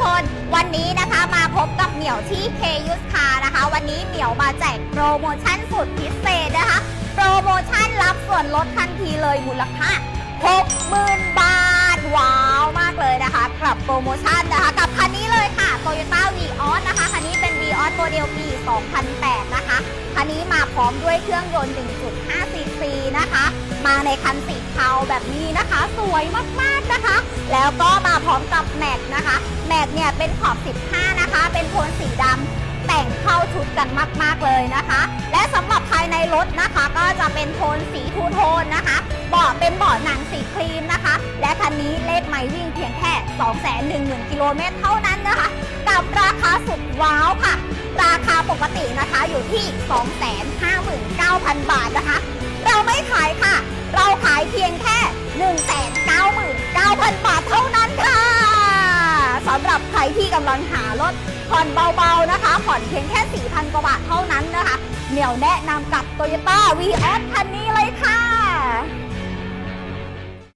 คนวันนี้นะคะมาพบกับเหมียวที่เคยุสคานะคะ วันนี้เหมียวมาแจกโปรโมชั่นสุดพิเศษนะคะ โปรโมชั่นรับส่วนลดทันทีเลยมูลค่า60,000 บาท ว้าวมากเลยนะคะกับโปรโมชั่นนะคะกับคันนี้เลยค่ะ Toyota v ีออสนะคะ คันนี้เป็น v ีออสโมเดลปี 2008 นะคะ คันนี้มาพร้อมด้วยเครื่องยนต์ 1.5 cc นะคะ มาในคันสีเทาแบบนี้นะคะ สวยมากๆนะคะ แล้วก็มาพร้อมกับแม็กนะคะ แม็กเนี่ยเป็นขอบ 15 นะคะ เป็นโทนสีดำแต่งเข้าชุดกันมาก ๆเลยนะคะ และสำหรับภายในรถนะคะ ก็จะเป็นโทนสีทูโทนนะคะเบาะเป็นเบาะหนังสีครีมนะคะ และคันนี้เลขไม่วิ่งเพียงแค่ 210,000กิโลเมตรเท่านั้นนะคะ กับราคาสุดว้าวค่ะ ราคาปกตินะคะอยู่ที่ 259,000 บาทนะคะ เราไม่ ใครที่กำลังหารถผ่อนเบาๆนะคะ ผ่อนเพียงแค่ 4,000 กว่าบาทเท่านั้นนะคะ เหนียวแนะนำกับ Toyota v ีออสคันนี้เลยค่ะ